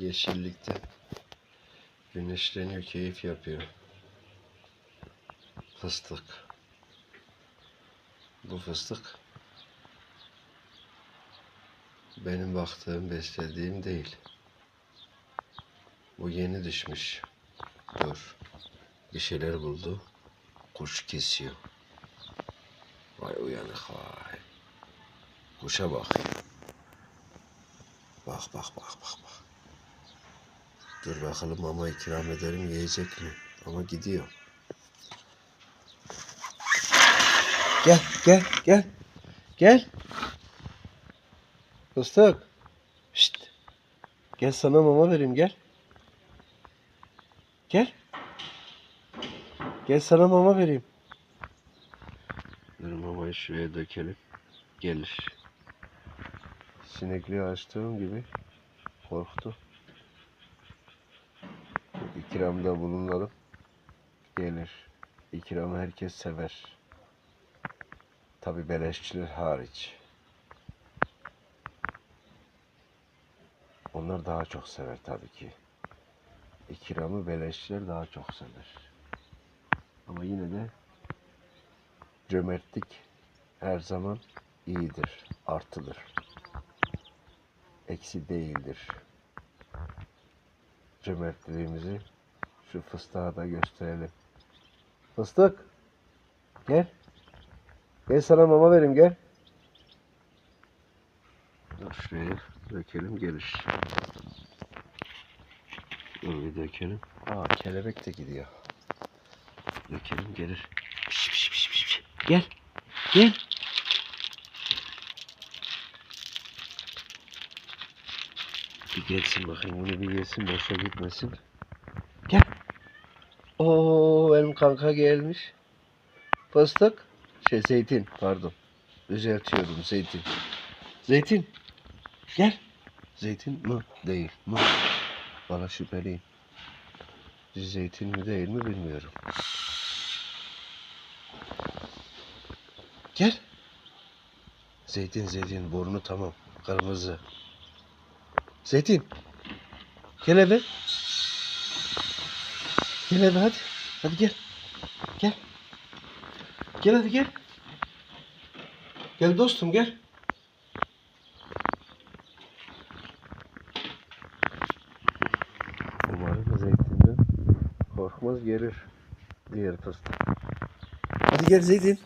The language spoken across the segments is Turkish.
yeşillikte güneşleniyor, keyif yapıyor. Fıstık. Bu fıstık benim baktığım, beslediğim değil. Bu yeni düşmüş. Dur. Bir şeyler buldu. Kuş kesiyor. Vay uyanık vay. Kuşa bak. Bak bak bak bak bak. Dur bakalım mama ikram ederim yiyecek mi? Ama gidiyor. Gel gel gel. Gel. Fıstık. Şşt. Gel sana mama vereyim gel. Gel. Gel sana mama vereyim. Dur mamayı şuraya dökelim. Gelir. Sinekliği açtığım gibi korktu. İkramda bulunalım. Gelir. İkramı herkes sever. Tabi beleşçiler hariç. Onlar daha çok sever tabii ki. İkramı beleşçiler daha çok sever. Ama yine de cömertlik her zaman iyidir, artıdır. Eksi değildir. Cömertliğimizi şu fıstığa da gösterelim. Fıstık, gel. Gel sana mama vereyim gel. Dur şuraya dökelim. Dur bir dökelim. Aa kelebek de gidiyor. Dökelim gelir. Piş, piş, piş, piş. Gel. Gel. Bir gelsin bakayım bunu bir yesin boşa gitmesin. Gel. Oo benim kanka gelmiş. Fıstık. Şey zeytin pardon. Düzeltiyorum zeytin. Zeytin. Gel. Zeytin mi? Değil. Mi? Bana şüpheliyim. Zeytin mi değil mi bilmiyorum. Gel. Zeytin zeytin burnu tamam. Kırmızı. Zeytin. Gel eve. Gel eve hadi. Hadi gel. Gel. Gel hadi gel. Gel dostum gel. Umarım zeytinden korkmaz gelir diğer fıstık. Hadi gel zeytin.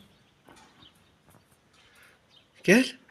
Gel.